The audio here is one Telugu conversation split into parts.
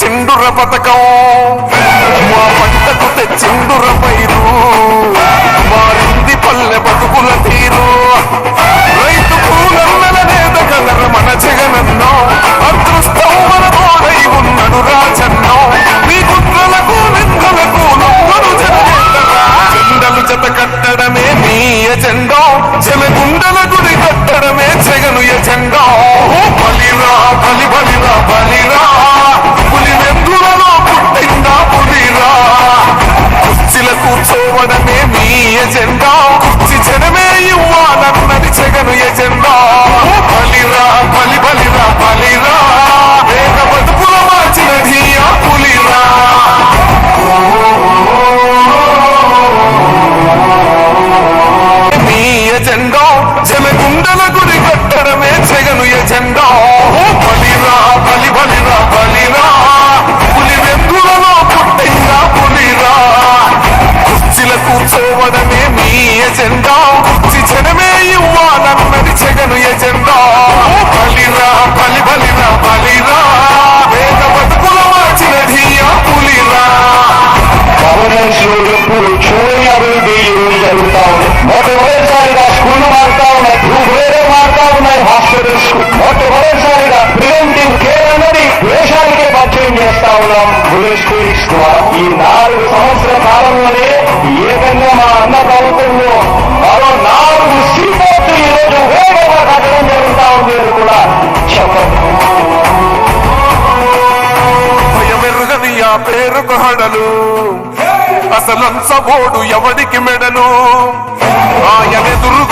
సింధుర పథకం ఈ నాలుగు సంవత్సర కాలంలోనే ఏ విధంగా మా అన్న ప్రభుత్వంలో మరో నాలుగు సీపోర్టు ఈ రోజు వేగంగా కట్టడం జరుగుతా ఉంది అని కూడా చెప్పండి. పేరు పేరుకు హడలు అసలంచబోడు ఎవరికి మెడలు? ఆయనెదురుగా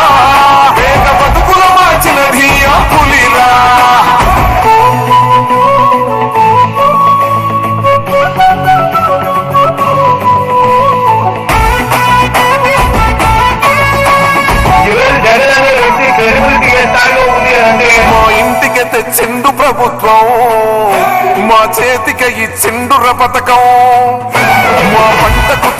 ప్రభుత్వం. మా చేతికి ఈ చిండుర పథకం. మా పంటకు